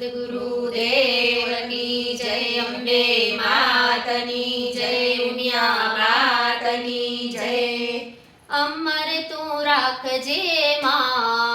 સદગુરુદેવની જય અંબે માતની જય ઉમિયા માતની જય અમર તું રાખજે મા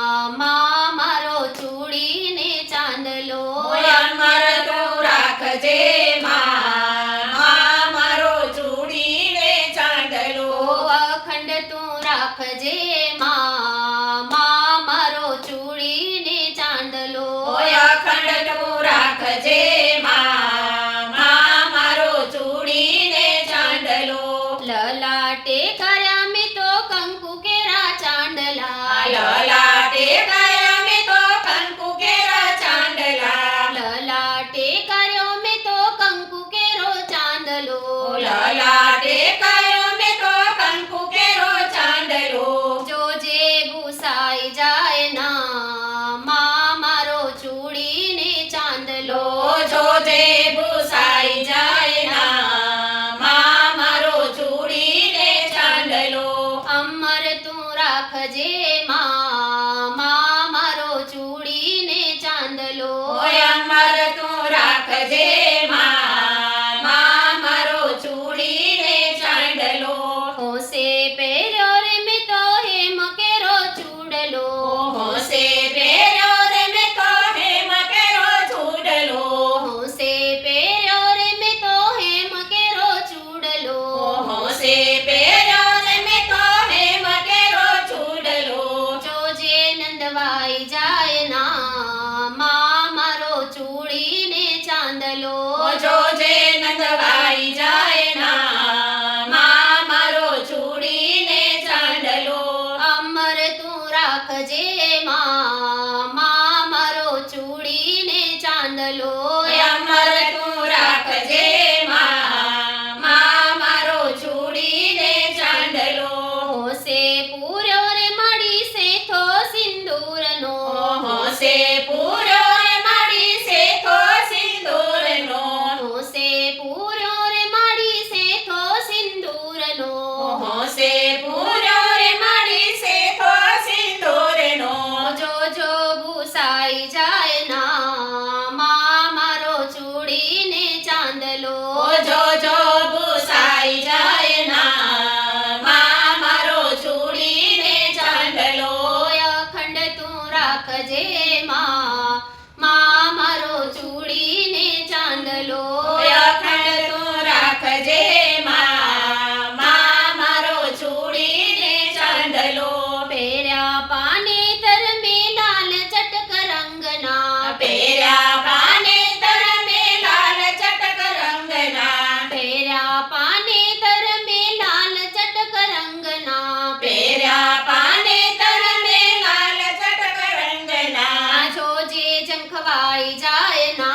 કરજે મા મારો ચૂડીને ચાંદલો. અમર તું રાખજે. modelo રાખજે મા. મારો ચૂડીને ચાંદલો. পাওয়াই যায় না